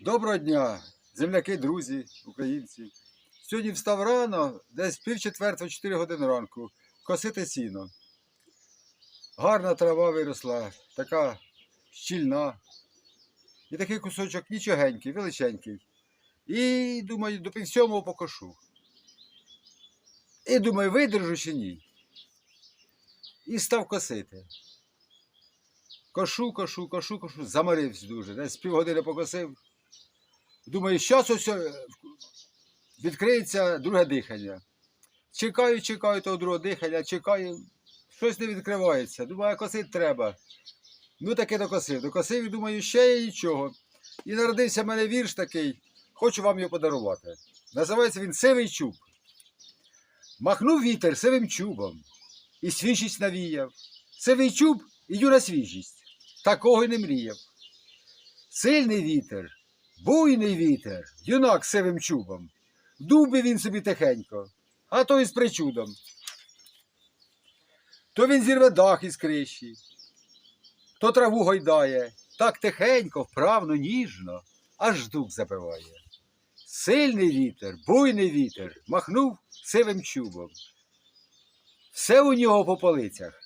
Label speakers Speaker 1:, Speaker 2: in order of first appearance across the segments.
Speaker 1: Доброго дня, земляки, друзі, українці. Сьогодні встав рано, десь пів четвертого, 4 години ранку, косити сіно. Гарна трава виросла, така щільна. І такий кусочок нічогенький, величенький. І думаю, до пів сьомого покошу. І думаю, видержу чи ні. І став косити. Кошу, кошу, кошу, кошу, заморився дуже. Десь півгодини покосив. Думаю, зараз ось е, відкриється друге дихання. Чекаю, чекаю того другого дихання, чекаю, щось не відкривається. Думаю, косити треба. Ну таки докосив. Докосив і думаю, ще є нічого. І народився в мене вірш такий, хочу вам його подарувати. Називається він Сивий чуб. Махнув вітер сивим чубом, і свіжість навіяв. Сивий чуб і юна свіжість. Такого й не мріяв. Сильний вітер, буйний вітер, юнак з сивим чубом. Дув би він собі тихенько, а то і з причудом. То він зірве дах із криші, то траву гойдає, так тихенько, вправно, ніжно, аж дух забиває. Сильний вітер, буйний вітер, махнув сивим чубом. Все у нього по полицях.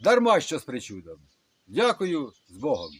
Speaker 1: Дарма що з причудом. Дякую з Богом.